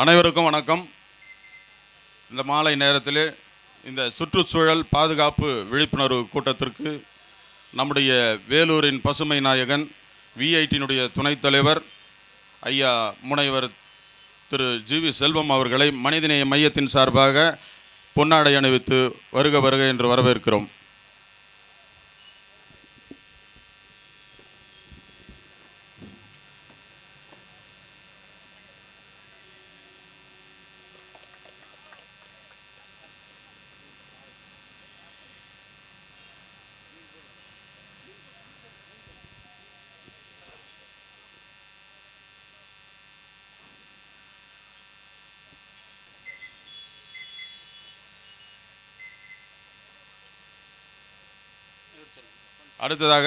அனைவருக்கும் வணக்கம். இந்த மாலை நேரத்தில் இந்த சுற்றுச்சூழல் பாதுகாப்பு விழிப்புணர்வு கூட்டத்திற்கு நம்முடைய வேலூரின் பசுமை நாயகன் விஐடியினுடைய துணைத் தலைவர் ஐயா முனைவர் திரு ஜி வி செல்வம் அவர்களை மனிதநேய மையத்தின் சார்பாக பொன்னாடை அணிவித்து வருக வருக என்று வரவேற்கிறோம். அடுத்ததாக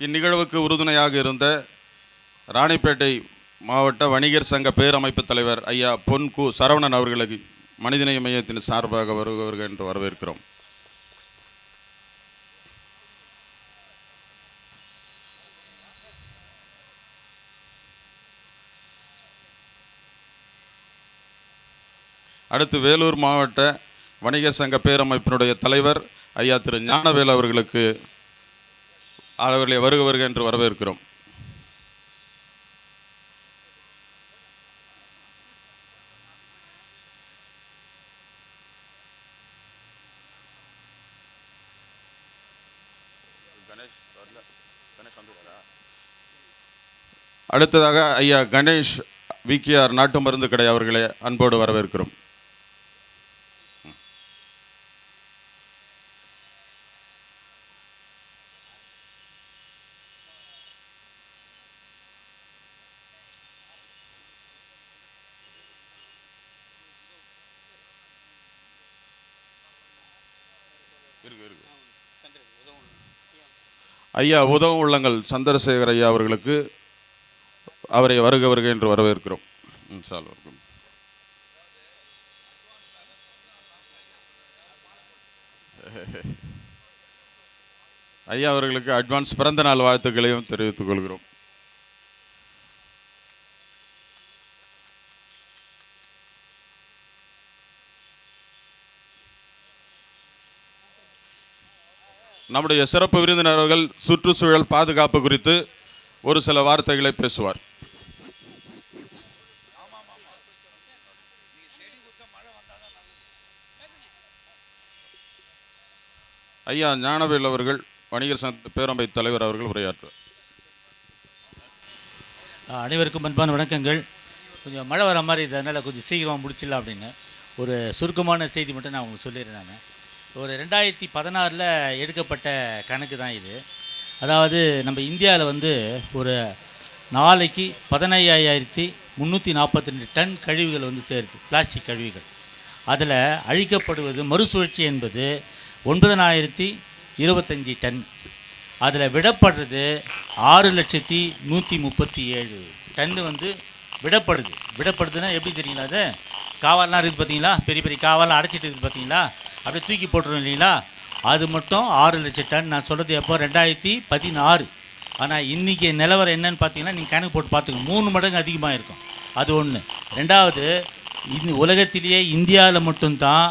இந்நிகழ்வுக்கு உறுதுணையாக இருந்த ராணிப்பேட்டை மாவட்ட வணிகர் சங்க பேரமைப்பு தலைவர் ஐயா பொன் கு சரவணன் அவர்களுக்கு மனிதநேய மையத்தின் சார்பாக வருபவர்கள் என்று வரவேற்கிறோம். அடுத்து வேலூர் மாவட்ட வணிகர் சங்க பேரமைப்பினுடைய தலைவர் ஐயா திரு ஞானவேல் அவர்களுக்கு அவர்களை வருக வருக என்று வரவேற்கிறோம். அடுத்ததாக ஐயா கணேஷ் விகேஆர் நாட்டு மருந்து கடை அவர்களை அன்போடு வரவேற்கிறோம். ஐயா உதவும் உள்ளங்கள். சந்திரசேகர் ஐயா அவர்களுக்கு அவரை வருக வருக என்று வரவேற்கிறோம். சால்வர்க்கும் ஐயா அவர்களுக்கு அட்வான்ஸ் பிறந்த நாள் வாழ்த்துக்களையும் தெரிவித்துக் கொள்கிறோம். நம்முடைய சிறப்பு விருந்தினர்கள் சுற்றுச்சூழல் பாதுகாப்பு குறித்து ஒரு சில வார்த்தைகளை பேசுவார். ஐயா ஞானவேல் அவர்கள் வணிகர் சங்க பேரவை தலைவர் அவர்கள் உரையாற்றுவார் அனைவருக்கும் அன்பான வணக்கங்கள். கொஞ்சம் மழை வர மாதிரி இதனால் கொஞ்சம் சீக்கிரமாக முடிச்சிடலாம் அப்படின்னு. ஒரு சுருக்கமான செய்தி மட்டும் நான் உங்களுக்கு சொல்லிடுறேன் நான். ஒரு ரெண்டாயிரத்தி பதினாறில் எடுக்கப்பட்ட கணக்கு தான் இது. அதாவது நம்ம இந்தியாவில் வந்து ஒரு நாளைக்கு பதினையாயிரத்தி முந்நூற்றி நாற்பத்தி ரெண்டு டன் கழிவுகள் வந்து சேருது பிளாஸ்டிக் கழிவுகள். அதில் அழிக்கப்படுவது மறுசுழற்சி என்பது ஒன்பதனாயிரத்தி இருபத்தஞ்சி டன். அதில் விடப்படுறது ஆறு லட்சத்தி நூற்றி முப்பத்தி ஏழு டன்னு வந்து விடப்படுது. விடப்படுதுன்னா எப்படி தெரியுங்களா அது? காவாலாம் இருக்குது பார்த்தீங்களா? பெரிய பெரிய காவாலாம் அடைச்சிட்டு இருக்குது பார்த்தீங்களா? அப்படியே தூக்கி போட்டுரும் இல்லைங்களா? அது மட்டும் ஆறு லட்சம் டன். நான் சொல்கிறது எப்போ? ரெண்டாயிரத்தி பதினாறு. ஆனால் இன்றைக்கி நிலவரம் என்னன்னு பார்த்தீங்கன்னா நீங்கள் கணக்கு போட்டு பார்த்துக்கோங்க. மூணு மடங்கு அதிகமாக இருக்கும். அது ஒன்று ரெண்டாவது இந்த உலகத்திலேயே இந்தியாவில் மட்டும்தான்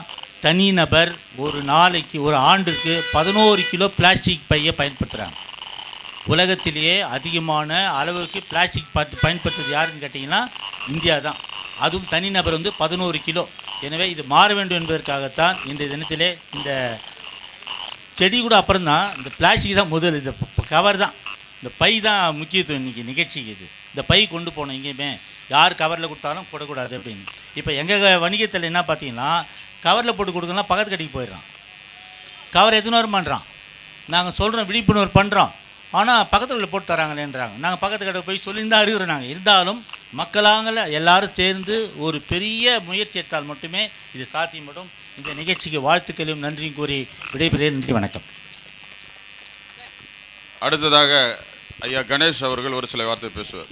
தனிநபர் ஒரு நாளைக்கு ஒரு ஆண்டுக்கு பதினோரு கிலோ பிளாஸ்டிக் பையை பயன்படுத்துகிறாங்க உலகத்திலேயே அதிகமான அளவுக்கு பிளாஸ்டிக் பார்த்து பயன்படுத்துறது யாருன்னு கேட்டிங்கன்னா இந்தியா தான். அதுவும் தனிநபர் வந்து பதினோரு கிலோ. எனவே இது மாற வேண்டும் என்பதற்காகத்தான் இன்றைய தினத்திலே இந்த செடி கூட அப்புறம் தான் இந்த பிளாஸ்டிக் தான் முதல் இந்த கவர் தான். இந்த பை தான் முக்கியத்துவம் இன்றைக்கி நிகழ்ச்சிக்கு இது. இந்த பை கொண்டு போனோம் எங்கேயுமே. யார் கவரில் கொடுத்தாலும் போடக்கூடாது அப்படின்னு. இப்போ எங்கள் வணிகத்தில் என்ன பார்த்தீங்கன்னா கவரில் போட்டு கொடுக்கலாம் பக்கத்து கடைக்கு போயிடுறான். கவர் எத்தனை வரும் பண்ணுறான் நாங்கள் சொல்கிறோம் விழிப்புணர்வு பண்ணுறோம் ஆனால் பக்கத்தில் போட்டு தராங்களேன்றாங்க. நாங்கள் பக்கத்து கடை போய் சொல்லியிருந்தா அறிவுறோம் நாங்கள் இருந்தாலும் மக்களாங்கல எல்லாரும் சேர்ந்து ஒரு பெரிய முயற்சி எடுத்தால் மட்டுமே இது சாத்தியப்படும் இந்த நிகழ்ச்சிக்கு வாழ்த்துக்களையும் நன்றியும் கூறி விடைபெறுகிறேன். நன்றி வணக்கம். அடுத்ததாக ஐயா கணேஷ் அவர்கள் ஒரு சில வார்த்தை பேசுவார்.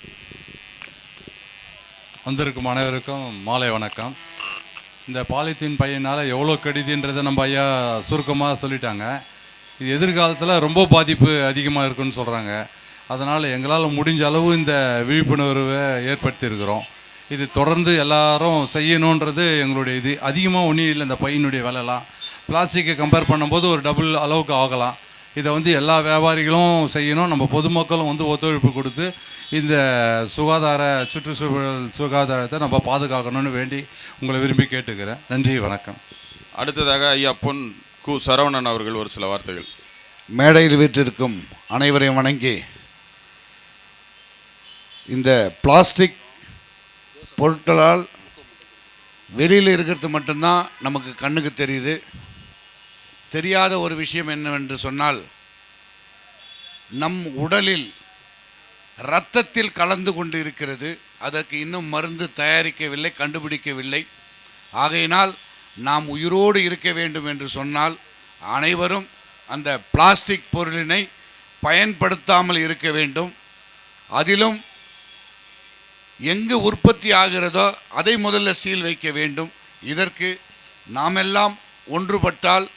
வந்திருக்கும் அனைவருக்கும் மாலை வணக்கம். இந்த பாலித்தீன் பையனால் எவ்வளோ கெடுதின்றதை நம்ம ஐயா சுருக்கமாக சொல்லிட்டாங்க. இது எதிர்காலத்தில் ரொம்ப பாதிப்பு அதிகமாக இருக்குன்னு சொல்கிறாங்க அதனால் எங்களால் முடிஞ்ச அளவு இந்த விழிப்புணர்வை ஏற்படுத்தியிருக்கிறோம். இது தொடர்ந்து எல்லாரும் செய்யணுன்றது எங்களுடைய இது. அதிகமாக ஒன்றும் இல்லை இந்த பையனுடைய விலைலாம். பிளாஸ்டிக்கை கம்பேர் பண்ணும்போது ஒரு டபுள் அளவுக்கு ஆகலாம். இதை வந்து எல்லா வியாபாரிகளும் செய்யணும். நம்ம பொதுமக்களும் வந்து ஒத்துழைப்பு கொடுத்து இந்த சுகாதார சுற்றுச்சூழல் சுகாதாரத்தை நம்ம பாதுகாக்கணும்னு வேண்டி உங்களை விரும்பி கேட்டுக்கிறேன். நன்றி வணக்கம். அடுத்ததாக ஐயா பொன் கு சரவணன் அவர்கள் ஒரு சில வார்த்தைகள். மேடையில் வீற்றிருக்கும் அனைவரையும் வணங்கி இந்த பிளாஸ்டிக் பொருட்களால் வெளியில் இருக்கிறது மட்டும்தான் நமக்கு கண்ணுக்கு தெரியுது. தெரியாத ஒரு விஷயம் என்னவென்று சொன்னால் நம் உடலில் இரத்தத்தில் கலந்து கொண்டு இருக்கிறது அதற்கு இன்னும் மருந்து தயாரிக்கவில்லை கண்டுபிடிக்கவில்லை. ஆகையினால் நாம் உயிரோடு இருக்க வேண்டும் என்று சொன்னால் அனைவரும் அந்த பிளாஸ்டிக் பொருளினை பயன்படுத்தாமல் இருக்க வேண்டும். அதிலும் எங்கு உற்பத்தி ஆகிறதோ அதை முதல்ல சீல் வைக்க வேண்டும். இதற்கு நாமெல்லாம் ஒன்றுபட்டால்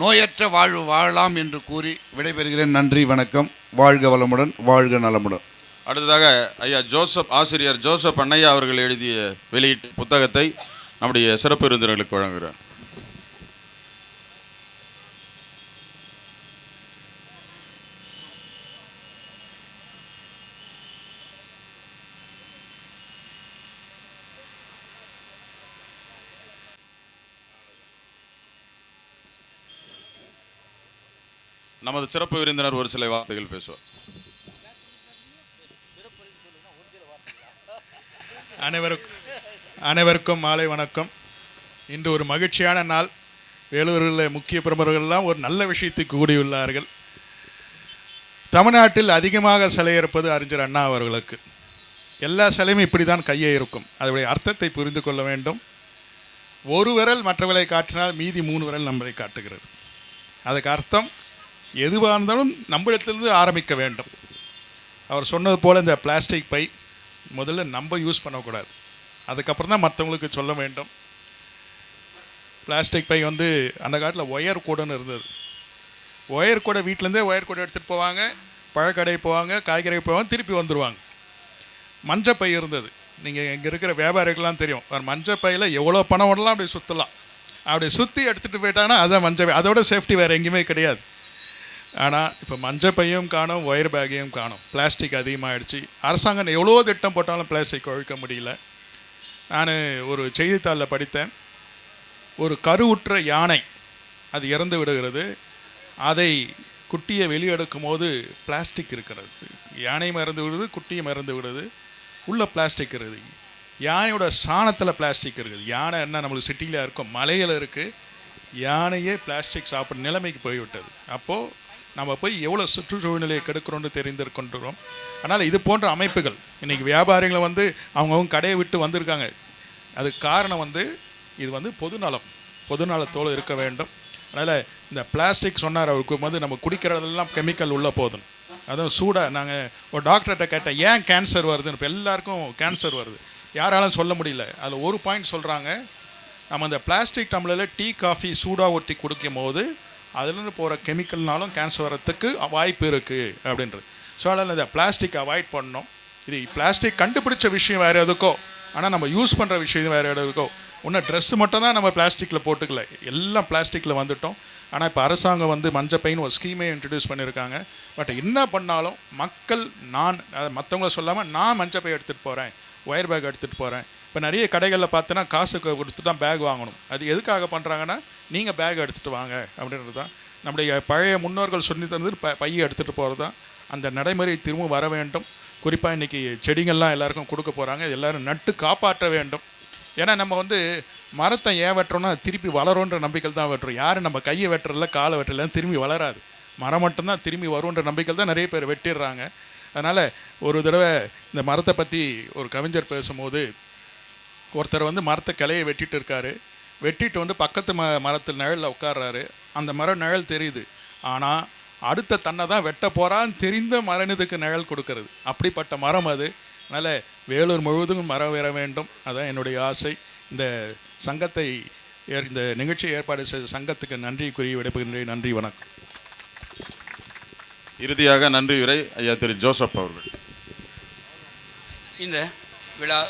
நோயற்ற வாழ்வு வாழலாம் என்று கூறி விடைபெறுகிறேன். நன்றி வணக்கம். வாழ்க வளமுடன் வாழ்க நலமுடன். அடுத்ததாக ஐயா ஜோசப் ஆசிரியர் ஜோசப் அண்ணையா அவர்கள் எழுதிய வெளியீட்டு புத்தகத்தை நம்முடைய சிறப்பு விருந்தினர்களுக்கு வழங்குகிறார். நமது சிறப்பு விருந்தினர் ஒரு சில வார்த்தைகள் பேசுவார். அனைவருக்கும் அனைவருக்கும் மாலை வணக்கம். இன்று ஒரு மகிழ்ச்சியான நாள். வேலூரில் முக்கிய பிரமுகர்கள்லாம் ஒரு நல்ல விஷயத்தை கூடியுள்ளார்கள். தமிழ்நாட்டில் அதிகமாக சிலை இருப்பது அறிஞர் அண்ணா அவர்களுக்கு. எல்லா சிலையும் இப்படி தான் கையே இருக்கும். அதனுடைய அர்த்தத்தை புரிந்து கொள்ள வேண்டும். ஒரு விரல் மற்றவர்களை காட்டினால் மீதி மூணு விரல் நம்மளை காட்டுகிறது. அதுக்கு அர்த்தம் எதுவாக இருந்தாலும் நம்மளிடத்துலேருந்து ஆரம்பிக்க வேண்டும். அவர் சொன்னது போல் இந்த பிளாஸ்டிக் பை முதல்ல நம்ம யூஸ் பண்ணக்கூடாது. அதுக்கப்புறம் தான் மற்றவங்களுக்கு சொல்ல வேண்டும். பிளாஸ்டிக் பை வந்து அந்த காலத்தில் ஒயர் கூடன்னு இருந்தது. ஒயர் கூட வீட்டிலேருந்தே ஒயர் கூட எடுத்துகிட்டு போவாங்க பழக்கடை போவாங்க காய்கறி போவாங்க திருப்பி வந்துடுவாங்க மஞ்சள் பை இருந்தது. நீங்கள் இங்கே இருக்கிற வியாபாரிகள்லாம் தெரியும். ஒரு மஞ்சள் பையில் எவ்வளோ பணம் ஒன்றலாம் அப்படி சுற்றலாம் அப்படி சுற்றி எடுத்துகிட்டு போயிட்டாங்கன்னா அதான் மஞ்சள் பை. அதோட சேஃப்டி வேறு எங்கேயுமே கிடையாது. ஆனால் இப்போ மஞ்சள் பையும் காணும் ஒயர் பேக்கையும் காணும். பிளாஸ்டிக் அதிகமாகிடுச்சு அரசாங்கம் எவ்வளோ திட்டம் போட்டாலும் பிளாஸ்டிக் ஒழிக்க முடியல. நான் ஒரு செய்தித்தாளில் படித்தேன். ஒரு கருவுற்ற யானை அது இறந்து விடுகிறது. அதை குட்டியை வெளியெடுக்கும் போது பிளாஸ்டிக் இருக்கிறது. யானை மறந்து விடுது குட்டியை மறந்து விடுது. உள்ளே பிளாஸ்டிக் இருக்குது. யானையோட சாணத்தில் பிளாஸ்டிக் இருக்குது. யானை என்ன நம்மளுக்கு சிட்டியில் இருக்கும் மலையில் இருக்குது யானையே பிளாஸ்டிக் சாப்பிட்ற நிலைமைக்கு போய்விட்டது. அப்போது நம்ம போய் எவ்வளோ சுற்றுச்சூழ்நிலையை கெடுக்கிறோன்னு தெரிந்திருக்கின்றோம். அதனால் இது போன்ற அமைப்புகள் இன்றைக்கி வியாபாரிகளை வந்து அவங்கவுங்க கடையை விட்டு வந்திருக்காங்க. அதுக்கு காரணம் வந்து இது வந்து பொதுநலம் பொதுநலத்தோடு இருக்க வேண்டும். அதனால் இந்த பிளாஸ்டிக் சொன்னார் அவருக்கு வந்து நம்ம குடிக்கிறதெல்லாம் கெமிக்கல் உள்ளே போதும். அதுவும் சூடாக நாங்கள் ஒரு டாக்டர்கிட்ட கேட்டேன் ஏன் கேன்சர் வருதுன்னு? இப்போ எல்லாருக்கும் கேன்சர் வருது. யாராலும் சொல்ல முடியல. அதில் ஒரு பாயிண்ட் சொல்கிறாங்க நம்ம இந்த பிளாஸ்டிக் டம்ளரில் டீ காஃபி சூடாக ஊற்றி குடிக்கும் போது அதுலேருந்து போகிற கெமிக்கல்னாலும் கேன்சர் வரத்துக்கு வாய்ப்பு இருக்குது அப்படின்றது. ஸோ அதனால் இந்த பிளாஸ்டிக் அவாய்ட் பண்ணோம் இது பிளாஸ்டிக் கண்டுபிடிச்ச விஷயம் வேறு எதுக்கோ? ஆனால் நம்ம யூஸ் பண்ணுற விஷயம் வேறு எதுக்கோ? ஒன்றும் ட்ரெஸ்ஸு மட்டும் தான் நம்ம பிளாஸ்டிக்கில் போட்டுக்கல. எல்லாம் பிளாஸ்டிக்கில் வந்துட்டோம். ஆனால் இப்போ அரசாங்கம் வந்து மஞ்சள் பையன் ஒரு ஸ்கீமே இன்ட்ரடியூஸ் பண்ணியிருக்காங்க பட் என்ன பண்ணாலும் மக்கள் நான் அதை மற்றவங்கள சொல்லாமல் நான் மஞ்சள் பை எடுத்துகிட்டு போகிறேன் ஒயர் பேக் எடுத்துகிட்டு போகிறேன் இப்போ நிறைய கடைகளில் பார்த்தோன்னா காசு கொடுத்து தான் பேக் வாங்கணும். அது எதுக்காக பண்ணுறாங்கன்னா நீங்கள் பேக் எடுத்துகிட்டு வாங்க அப்படின்றது தான் நம்முடைய பழைய முன்னோர்கள் சொல்லி தந்தது ப பையை எடுத்துகிட்டு போகிறது தான் அந்த நடைமுறை திரும்ப வர வேண்டும். குறிப்பாக இன்றைக்கி செடிகள்லாம் எல்லாருக்கும் கொடுக்க போகிறாங்க எல்லோரும் நட்டு காப்பாற்ற வேண்டும். ஏன்னா நம்ம வந்து மரத்தை ஏன் வெட்டுறோம்னா திருப்பி வளரும்ன்ற நம்பிக்கை தான் வெட்டுறோம். யாரும் நம்ம கையை வெட்டுறதில்ல காலை வெட்டுறதில்ல திரும்பி வளராது. மரம் மட்டும்தான் திரும்பி வரும்ன்ற நம்பிக்கை தான் நிறைய பேர் வெட்டிடுறாங்க. அதனால் ஒரு தடவை இந்த மரத்தை பற்றி ஒரு கவிஞர் பேசும்போது ஒருத்தர் வந்து மரத்தை கிளையை வெட்டிட்டு இருக்காரு. வெட்டிட்டு வந்து பக்கத்து ம மரத்தில் நிழலில் உட்கார்றாரு. அந்த மரம் நிழல் தெரியுது. ஆனால் அடுத்த தன்னை தான் வெட்ட போகிறான்னு தெரிந்த மரணிதுக்கு நிழல் கொடுக்கறது. அப்படிப்பட்ட மரம் அது. அதனால் வேலூர் முழுவதும் மரம் வர வேண்டும். அதான் என்னுடைய ஆசை. இந்த சங்கத்தை இந்த நிகழ்ச்சியை ஏற்பாடு செய்த சங்கத்துக்கு நன்றி கூறி விடைபெறுகின்றேன். நன்றி வணக்கம். இறுதியாக நன்றி உரை ஐயா திரு ஜோசப் அவர்கள். இந்த விழா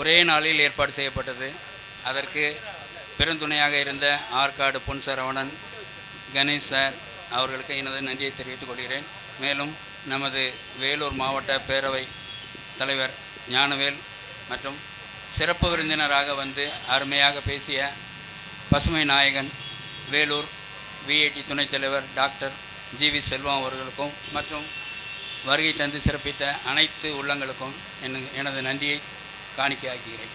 ஒரே நாளில் ஏற்பாடு செய்யப்பட்டது. அதற்கு பெருந்துணையாக இருந்த ஆற்காடு பொன் சரவணன் கணேஷ் சார் அவர்களுக்கு எனது நன்றியை தெரிவித்துக் கொள்கிறேன். மேலும் நமது வேலூர் மாவட்ட பேரவை தலைவர் ஞானவேல் மற்றும் சிறப்பு விருந்தினராக வந்து அருமையாக பேசிய பசுமை நாயகன் வேலூர் விஐடி துணைத் தலைவர் டாக்டர் ஜி வி செல்வம் அவர்களுக்கும் மற்றும் வருகை தந்து சிறப்பித்த அனைத்து உள்ளங்களுக்கும் என் எனது நன்றியை காணிக்கையாக்குகிறேன்.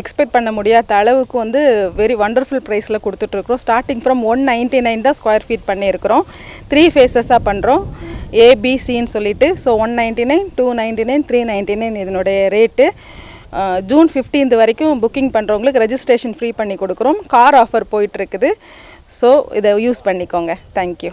எக்ஸ்பெக்ட் பண்ண முடியாத அளவுக்கு வந்து வெரி வண்டர்ஃபுல் ப்ரைஸில் கொடுத்துட்ருக்குறோம். Starting from one ninety nine தான் ஸ்கொயர் ஃபீட் பண்ணியிருக்கிறோம். த்ரீ ஃபேஸஸாக பண்ணுறோம் ஏபிசின்னு சொல்லிட்டு so one ninety nine two ninety nine three ninety nine இதனுடைய ரேட்டு ஜூன் ஃபிஃப்டீன்த் வரைக்கும் புக்கிங் பண்ணுறவங்களுக்கு ரெஜிஸ்ட்ரேஷன் ஃப்ரீ பண்ணி கொடுக்குறோம். கார் ஆஃபர் போயிட்டுருக்குது ஸோ இதை யூஸ் பண்ணிக்கோங்க. தேங்க்யூ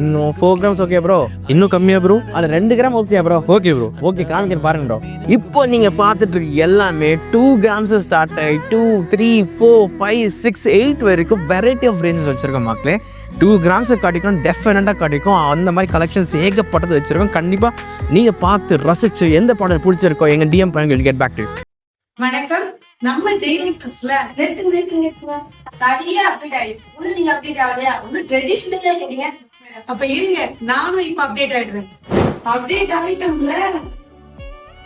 இன்னும் ஃபோர் கிராம்ஸ் ஓகே ப்ரோ இன்னும் கம்மியா ப்ரோ அதில் ரெண்டு gram okay bro okay bro okay காமிக்கிறேன் பாருங்க ப்ரோ இப்போ நீங்கள் பார்த்துட்டு இருக்க எல்லாமே டூ கிராம்ஸ் ஸ்டார்ட் ஆகி two three four five six eight வரைக்கும் வெரைட்டி ஆஃப் ரேஞ்சஸ் வச்சுருக்கோம் மக்களே. டூ கிராம்ஸை கிடைக்கும் டெஃபினட்டாக கிடைக்கும் அந்த மாதிரி கலெக்ஷன்ஸ் ஏகப்பட்டது வச்சுருக்கோம். கண்டிப்பாக நீங்கள் பார்த்து ரசிச்சு எந்த ப்ராடக்ட் பிடிச்சிருக்கோ எங்கள் டிஎம் பண்ணுங்க கெட் பேக் டு வணக்கம். நம்ம ஜெயிலிஸ்ல நெட்டு நெட்டு நெட்டு நிறைய அப்டேட் ஆயிடுச்சு. ஒண்ணு நீங்க அப்டேட் ஆகலையா? ஒண்ணு ட்ரெடிஷ்னலா இருக்கீங்க அப்ப இருங்க. நானும் இப்ப அப்டேட் ஆயிடுவேன் அப்டேட் ஆயிட்டோம்ல.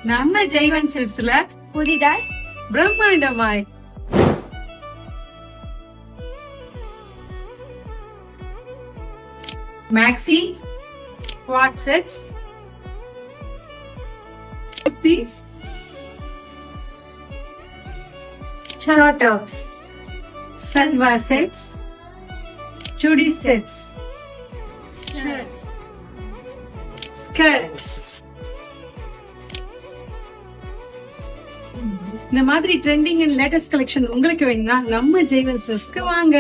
நம்ம ஜெய்வன் சில்ஸ்ல புதிதாய் பிரம்மாண்டமாய். Maxi WhatsApp piece Chara tops, salwar sets, chudi sets, shirts, skirts. இந்த மாதிரி ட்ரெண்டிங் அண்ட் லேட்டஸ்ட் கலெக்ஷன் உங்களுக்கு வேணும்னா நம்ம ஜெய்வன்சஸ்க்கு வாங்க.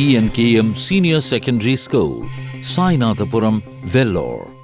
ENKM Senior Secondary School, Sainathapuram, Vellore.